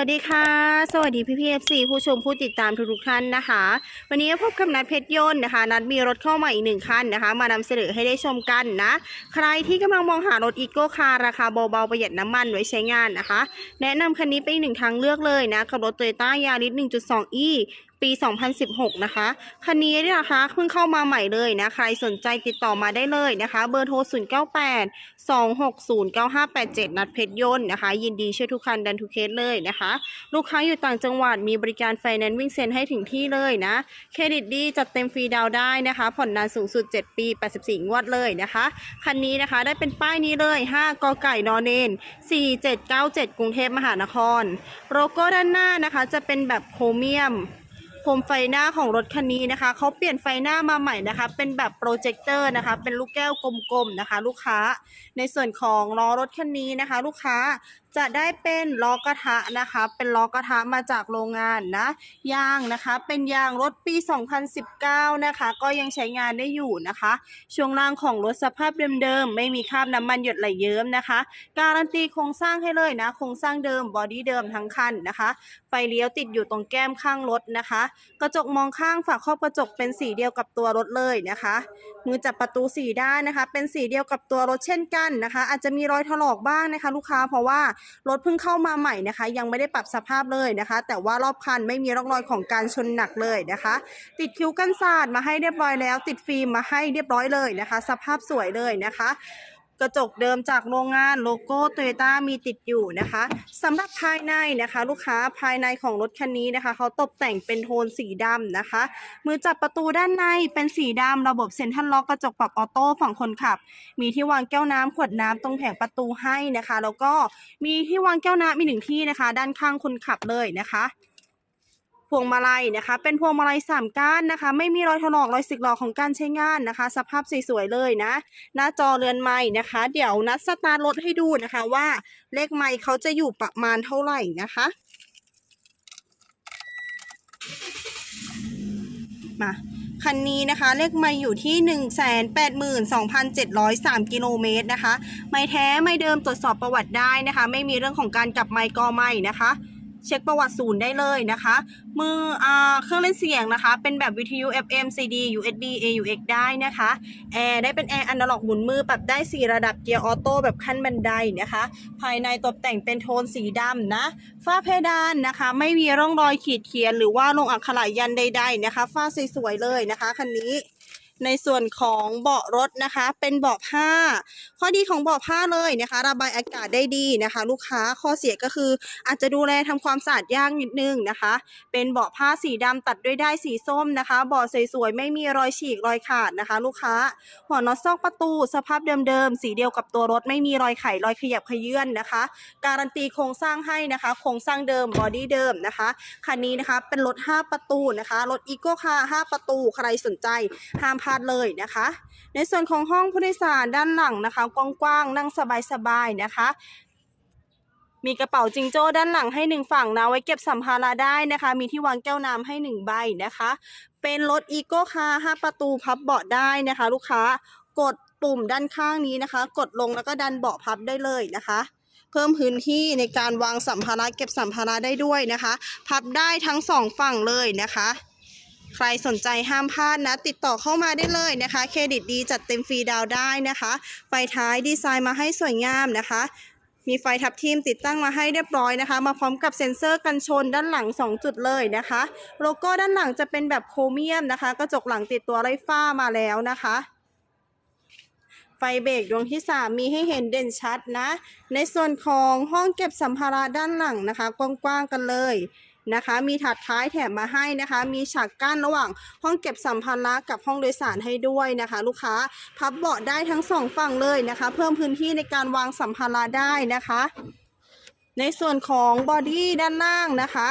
สวัสดีค่ะ สวัสดีพี่พีเอฟซีผู้ชมผู้ติดตามทุกท่านนะคะ วันนี้พบกับนัดเพชรยนต์นะคะ นัดมีรถเข้ามาอีกหนึ่งคันนะคะ มานำเสนอให้ได้ชมกันนะ ใครที่กำลังมองหารถอีโก้คาร์ราคาเบาๆประหยัดน้ำมันไว้ใช้งานนะคะ แนะนำคันนี้เป็นหนึ่งทางเลือกเลยนะ กับรถโตโยต้ายาริส 1.2e ปี 2016 นะคะ คันนี้เนี่ยนะคะเพิ่งเข้ามาใหม่เลยนะ ใครสนใจติดต่อมาได้เลยนะคะ เบอร์โทร 098 260 9587 นัดเพชรยนต์นะคะ ยินดีช่วยทุกคันดันทุกเคสเลยนะคะ ลูกค้าอยู่ต่างจังหวัดมีบริการไฟแนนซ์วิ่งเซ็นให้ถึงที่เลยนะ เครดิตดีจัดเต็มฟรีดาวได้นะคะ ผ่อนนานสูงสุด 7 ปี 84 งวดเลยนะคะ คันนี้นะคะได้เป็นป้ายนี้เลย 5กไก่นอนเนน4797 กรุงเทพมหานคร โลโก้ด้านหน้านะคะจะเป็นแบบโครเมียม โคมไฟหน้าของรถคันนี้นะคะเขาเปลี่ยนไฟหน้ามาใหม่นะคะ เป็นแบบโปรเจคเตอร์นะคะ เป็นลูกแก้วกลมๆนะคะ ลูกค้าในส่วนของล้อรถคันนี้นะคะ ลูกค้าจะได้เป็นล้อกระทะนะคะ เป็นล้อกระทะมาจากโรงงานนะยางนะคะ เป็นยางรถปี 2019 นะคะ ก็ยังใช้งานได้อยู่นะคะ ช่วงล่างของรถสภาพเดิมๆ ไม่มีคราบน้ำมันหยดไหลเยิ้มนะคะ การันตีโครงสร้างให้เลยนะ โครงสร้างเดิมบอดี้เดิมทั้งคันนะคะ ไฟเลี้ยวติดอยู่ตรงแก้มข้างรถนะคะ กระจกมองข้างฝาครอบกระจกเป็นสีเดียวกับตัวรถเลยนะคะ มือจับประตูสีด้านนะคะ เป็นสีเดียวกับตัวรถเช่นกันนะคะ อาจจะมีรอยถลอกบ้างนะคะ ลูกค้าเพราะว่ารถเพิ่งเข้ามาใหม่นะคะ ยังไม่ได้ปรับสภาพเลยนะคะ แต่ว่ารอบคันไม่มีร่องรอยของการชนหนักเลยนะคะ ติดคิ้วกันศาสตร์มาให้เรียบร้อยแล้ว ติดฟิล์มมาให้เรียบร้อยเลยนะคะ สภาพสวยเลยนะคะ กระจกเดิมจากโรงงานโลโก้โตโยต้ามีติดอยู่นะคะสำหรับภายในนะคะ ลูกค้าภายในของรถคันนี้นะคะเขาตกแต่งเป็นโทนสีดำนะคะ มือจับประตูด้านในเป็นสีดำระบบเซ็นทรัลล็อกกระจกปรับออโต้ฝั่งคนขับ มีที่วางแก้วน้ำขวดน้ำตรงแผงประตูให้นะคะ แล้วก็มีที่วางแก้วน้ำมีหนึ่งที่นะคะ ด้านข้างคนขับเลยนะคะ พวงมาลัยนะคะ เป็นพวงมาลัยสามก้านนะคะ ไม่มีรอยถลอกรอยสึกหรอกของการใช้งานนะคะ สภาพสวยๆเลยนะ หน้าจอเรือนไม้นะคะ เดี๋ยวนัดสตาร์ทรถให้ดูนะคะว่าเลขไม้เขาจะอยู่ประมาณเท่าไหร่นะคะ มาคันนี้นะคะเลขไม้อยู่ที่ 182,703 กิโลเมตรนะคะ ไม้แท้ไม้เดิมตรวจสอบประวัติได้นะคะ ไม่มีเรื่องของการกลับไม้กอไม้นะคะ เช็คประวัติศูนย์ได้เลยนะคะ มืออเครื่องเล่นเสียงนะคะ เป็นแบบวิทยุ FM CD USB AUX ได้นะคะแอร์ได้เป็นแอร์อนาล็อกหมุนมือปรับได้ 4 ระดับเกียร์ออโต้แบบขั้นบันไดนะคะ ภายในตกแต่งเป็นโทนสีดำนะฝ้าเพดานนะคะ ไม่มีร่องรอยขีดเขียนหรือว่าลงอักขระยันใดๆนะคะฝ้าสวยๆเลยนะคะคันนี้ ในส่วนของเบาะรถนะคะ เป็นเบาะผ้า ข้อดีของเบาะผ้าเลยนะคะ ระบายอากาศได้ดีนะคะ ลูกค้าข้อเสียก็คือ อาจจะดูแลทำความสะอาดยากนิดนึงนะคะ เป็นเบาะผ้าสีดำตัดด้วยได้สีส้มนะคะเบาะสวยๆไม่มีรอยฉีกรอยขาดนะคะ ลูกค้าหัวน็อตซอกประตู สภาพเดิมๆสีเดียวกับตัวรถไม่มีรอยไขรอยขยับขยื่นนะคะ การันตีโครงสร้างให้นะคะโครงสร้างเดิมบอดี้เดิมนะคะคันนี้นะคะเป็นรถ 5 ประตูนะคะรถอีโก้คาร์5ประตูใครสนใจห้ามพาดเลยนะคะ ในส่วนของห้องผู้โดยสารด้านหลังนะคะ กว้างๆนั่งสบายๆนะคะ มีกระเป๋าจิงโจ้ด้านหลังให้หนึ่งฝั่งนะไว้เก็บสัมภาระได้นะคะ มีที่วางแก้วน้ำให้หนึ่งใบนะคะ เป็นรถอีโก้คาร์5ประตูพับเบาะได้นะคะ ลูกค้ากดปุ่มด้านข้างนี้นะคะ กดลงแล้วก็ดันเบาะพับได้เลยนะคะ เพิ่มพื้นที่ในการวางสัมภาระเก็บสัมภาระได้ด้วยนะคะ พับได้ทั้งสองฝั่งเลยนะคะ ใครสนใจห้ามพลาดนะ ติดต่อเข้ามาได้เลยนะคะ เครดิตดีจัดเต็มฟรีดาวได้นะคะไฟท้ายดีไซน์มาให้สวยงามนะคะมีไฟทับทิมติดตั้งมาให้เรียบร้อยนะคะ มาพร้อมกับเซ็นเซอร์กันชนด้านหลัง 2 จุดเลยนะคะ โลโก้ด้านหลังจะเป็นแบบโครเมียมนะคะ กระจกหลังติดตัวไร้ฝ้ามาแล้วนะคะ ไฟเบรกดวงที่ 3 มีให้เห็นเด่นชัดนะ ในส่วนของห้องเก็บสัมภาระด้านหลังนะคะ กว้างๆกันเลย นะคะ มีถัดท้ายแถมมาให้นะคะ มีฉากกั้นระหว่างห้องเก็บสัมภาระกับห้องโดยสารให้ด้วยนะคะ ลูกค้าพับเบาะได้ทั้งสองฝั่งเลยนะคะ เพิ่มพื้นที่ในการวางสัมภาระได้นะคะ ในส่วนของบอดี้ด้านล่างนะคะ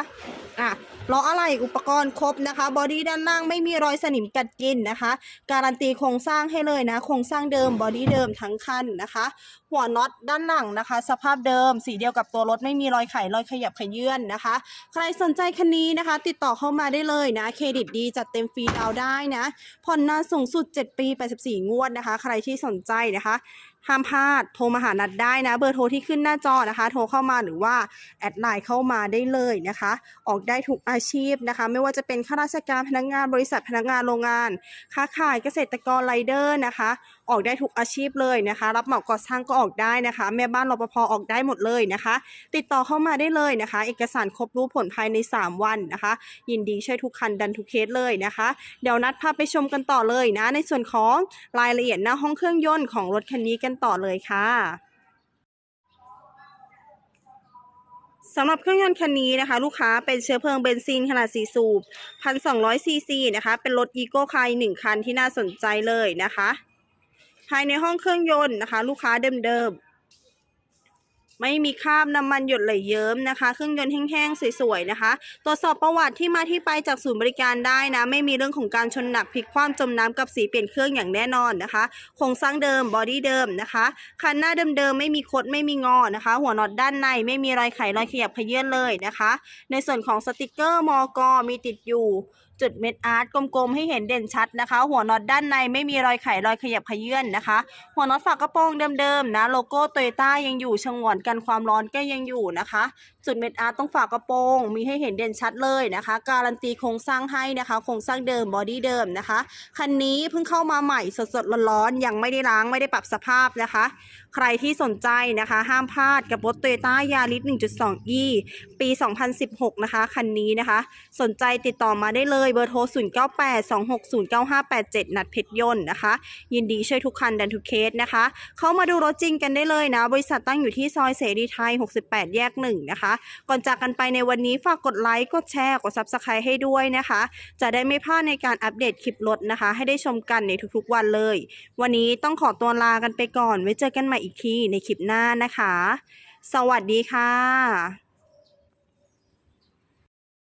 อะล้ออะไรอุปกรณ์ครบนะคะ บอดี้ด้านล่างไม่มีรอยสนิมกัดกินนะคะ การันตีโครงสร้างให้เลยนะ โครงสร้างเดิมบอดี้เดิมทั้งคันนะคะหัวน็อตด้านหลังนะคะ สภาพเดิมสีเดียวกับตัวรถไม่มีรอยไขรอยขยับขยื่นนะคะ ใครสนใจคันนี้นะคะ ติดต่อเข้ามาได้เลยนะเครดิตดีจัดเต็มฟรีดาวได้นะผ่อนนานสูงสุด 7 ปี84งวดนะคะ ใครที่สนใจนะคะห้ามพลาดโทรมาหานัดได้นะ เบอร์โทรที่ขึ้นหน้าจอนะคะ โทรเข้ามาหรือว่าแอดไลน์เข้ามาได้เลยนะคะ ออกได้ทุกอาชีพนะคะ ไม่ว่าจะเป็นข้าราชการพนักงานบริษัทพนักงานโรงงาน ค้าขายเกษตรกรไรเดอร์นะคะ ออกได้ทุกอาชีพเลยนะคะ รับเหมาก่อสร้างก็ออกได้นะคะ แม่บ้านรปภออกได้หมดเลยนะคะ ติดต่อเข้ามาได้เลยนะคะ เอกสารครบรู้ผลภายใน 3 วันนะคะ ยินดีช่วยทุกคันดันทุกเคสเลยนะคะ เดี๋ยวนัดพาไปชมกันต่อเลยนะ ในส่วนของรายละเอียดหน้าห้องเครื่องยนต์ของรถคันนี้กันต่อเลยค่ะสำหรับเครื่องยนต์คันนี้นะคะ ลูกค้าเป็นเชื้อเพลิงเบนซินขนาด 4 สูบ 1,200ซีซีนะคะ เป็นรถอีโก้คายหนึ่งคันที่น่าสนใจเลยนะคะ ภายในห้องเครื่องยนต์นะคะ ลูกค้าเดิมๆ ไม่มีคราบน้ำมันหยดไหลเยิ้มนะคะ เครื่องยนต์แห้งๆ สวยๆ นะคะ ตรวจสอบประวัติที่มาที่ไปจากศูนย์บริการได้นะ ไม่มีเรื่องของการชนหนักพลิกคว่ำจมน้ำกับสีเปลี่ยนเครื่องอย่างแน่นอนนะคะ โครงสร้างเดิม บอดี้เดิมนะคะ คันหน้าเดิมๆ ไม่มีคดไม่มีงอนะคะ หัวน็อตด้านในไม่มีรอยไขรอยขยับขยื่นเลยนะคะ ในส่วนของสติกเกอร์มอกมีติดอยู่ จุดเม็ดอาร์ตกลมๆ ให้เห็นเด่นชัดนะคะ หัวน็อตด้านในไม่มีรอยไขรอยขยับขยื่นนะคะ หัวน็อตฝากระโปรงเดิมๆนะ โลโก้โตโยต้ายังอยู่ชงวนกันความร้อนก็ยังอยู่นะคะ จุดเม็ดอาร์ตต้องฝากระโปรง มีให้เห็นเด่นชัดเลยนะคะ การันตีโครงสร้างให้นะคะ โครงสร้างเดิมบอดี้เดิมนะคะ คันนี้เพิ่งเข้ามาใหม่สดๆร้อนๆยังไม่ได้ล้างไม่ได้ปรับสภาพนะคะ ใครที่สนใจนะคะ ห้ามพลาดกับรถโตโยต้ายาริส 1.2e ปี 2016 นะคะ คันนี้นะคะ สนใจติดต่อมาได้เลยเบอร์โทร 0982609587 นัดเพชรยนต์นะคะ ยินดีช่วยทุกคันดันทุกเคสนะคะ เข้ามาดูรถจริงกันได้เลยนะ บริษัทตั้งอยู่ที่ซอยเสรีไทย 68 แยก 1 นะคะก่อนจากกันไปในวันนี้ฝากกดไลค์ กดแชร์ กด Subscribe ให้ด้วยนะคะ จะได้ไม่พลาดในการอัปเดตคลิปรถนะคะ ให้ได้ชมกันในทุกๆวันเลย วันนี้ต้องขอตัวลากันไปก่อน ไว้เจอกันใหม่อีกทีในคลิปหน้านะคะ สวัสดีค่ะ